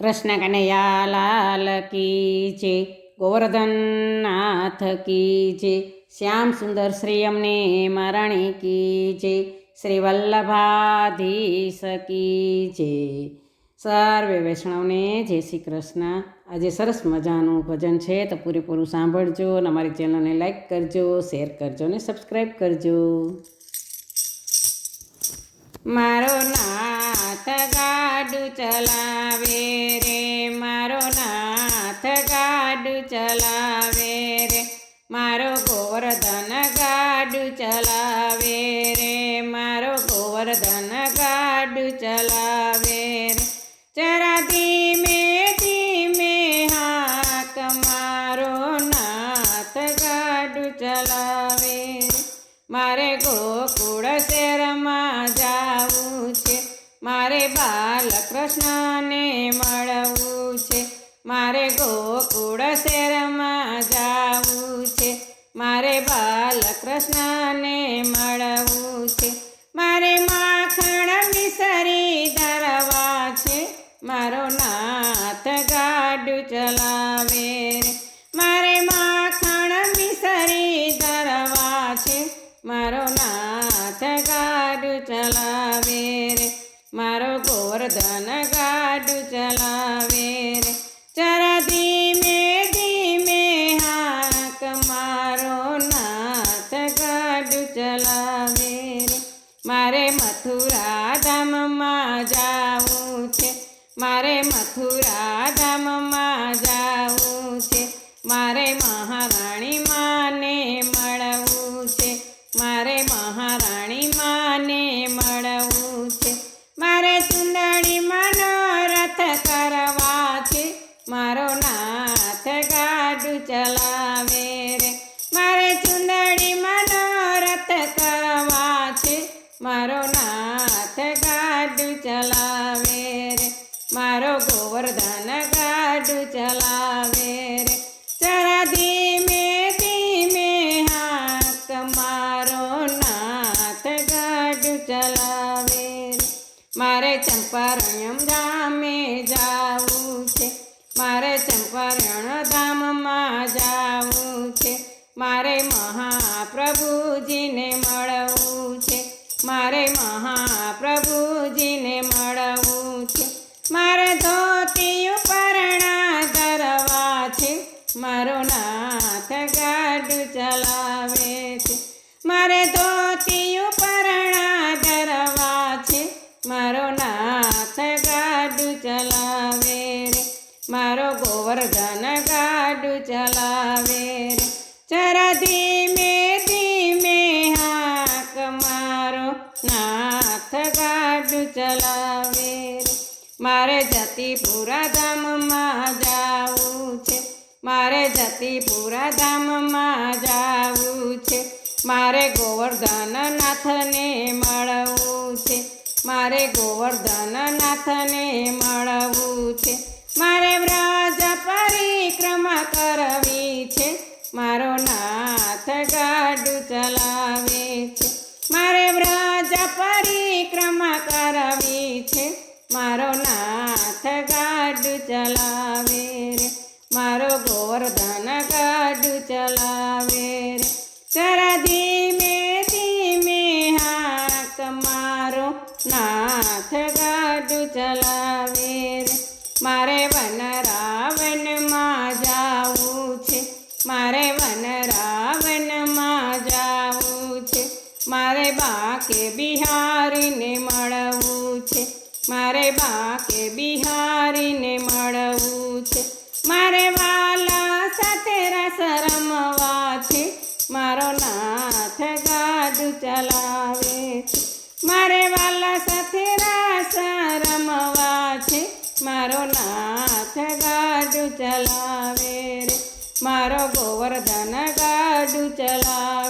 કૃષ્ણ કનૈયા લાલ કી છે ગોવર્ધન નાથ કી છે શ્યામ સુંદર શ્રી અમને મરણી કી જે શ્રી વલ્લભાધીશ કી છે સર્વે વૈષ્ણવને જય શ્રી કૃષ્ણ. આજે સરસ મજાનું ભજન છે, તો પૂરેપૂરું સાંભળજો અને અમારી ચેનલને લાઈક કરજો, શેર કરજો અને સબસ્ક્રાઈબ કરજો. મારો નાથ ગાડું ચલાવે ગોવર્ધન ગાડું ચલાવે રે. મારો ગોવર્ધન ગાડું ચલાવે રે. જરા ધીમે ધીમે હાક મારો નાથ ગાડું ચલાવે મારે ગોકુળ શેરમાં જાવું છે. મારે બાલકૃષ્ણને મળવું છે. મારે ગોકુળ શેરમાં જાવું મારો નાથ ગાડું ચલાવે રે. મારે માખણ મિસરી ધરવા છે. મારો નાથ ગાડું ચલાવે રે. મારો ગોવર્ધન ગાડું ચલાવે રે. ચરા ધીમે ધીમે હાક મારો નાથ ગાડું ચલાવે રે. મારે મથુરા ધામમાં છે મારે મથુરા ધામમાં જાવું છે. મારે મહારાણી માને ચલાવે રે. ચરા ધીમે ધીમે હાક મારો નાથ ગાઢ ચલાવે રે. મારે ચંપારણ્યમ ધામે જાવું છે. મારે ચંપારણ ધામમાં જાવું છે. મારે મહાપ્રભુજીને ગોવર્ધન ગાડું ચલાવે રે. જરા ધીમે ધીમે હાક મારો, નાથ ગાડું ચલાવે મારે જતીપુરા ધામમાં જાવું છે, મારે જતીપુરા ધામમાં જાવું છે. મારે ગોવર્ધન નાથને મળવું છે, મારે ગોવર્ધન નાથને મળવું છે. મારે વ્રજ પરિક્રમા કરવી છે. મારો નાથ ગાડું ચલાવે રે. મારો ગોવર્ધન ગાડું ચલાવે રે. જરા ધીમે ધીમે હાક મારો નાથ ગાડું ચલાવે રે. મારે વન મારે બાકે બિહારીને મળવું છે. મારે બાકે બિહારીને મળવું છે. મારે વાલા સાથે રસ છે. મારો નાથ ગાડું ચલાવે છે. મારે વાલા સાથે રસ છે. મારો નાથ ગાડું ચલાવે રે. મારો ગોવર્ધન ગાડું ચલાવે